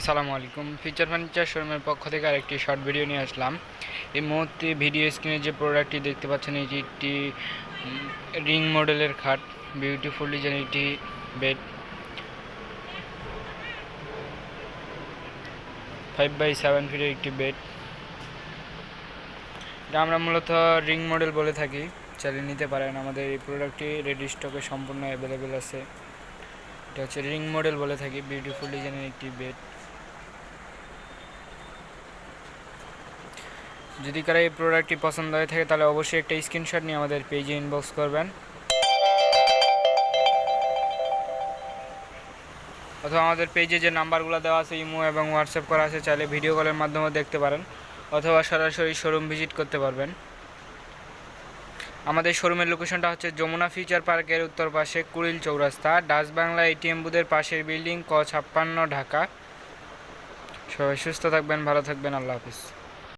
আসসালামু আলাইকুম। Feature furniture শোরুমের পক্ষ থেকে আরেকটি শর্ট ভিডিও নিয়ে আসলাম। এই মুহূর্তে ভিডিও স্ক্রিনে যে প্রোডাক্টটি দেখতে পাচ্ছেন এটি একটি রিং মডেলের খাট বিউটিফুল ডিজাইন একটি বেড ফাইভ বাই সেভেন ফিটের একটি বেড এটা আমরা মূলত রিং মডেল বলে থাকি। চালিয়ে নিতে পারেন, আমাদের এই প্রোডাক্টটি রেডি স্টকে সম্পূর্ণ অ্যাভেলেবেল আছে। এটা হচ্ছে রিং মডেল বলে থাকি বিউটিফুল ডিজাইনের একটি বেড যদি কারও এই প্রোডাক্টটি পছন্দ হয়ে থাকে, তাহলে অবশ্যই একটা স্ক্রিনশট নিয়ে আমাদের পেজে ইনবক্স করবেন। অথবা আমাদের পেজে যে নাম্বারগুলো দেওয়া আছে, ইমো এবং হোয়াটসঅ্যাপ করা আছে, চাইলে ভিডিও কলের মাধ্যমে দেখতে পারেন। অথবা সরাসরি শোরুম ভিজিট করতে পারবেন। আমাদের শোরুমের লোকেশনটা হচ্ছে যমুনা ফিউচার পার্কের উত্তর পাশে কুড়িল চৌরাস্তা ডাচ বাংলা এটিএম বুথের পাশের বিল্ডিং ক ছাপ্পান্ন ঢাকা। সবাই সুস্থ থাকবেন, ভালো থাকবেন, আল্লাহ হাফিজ।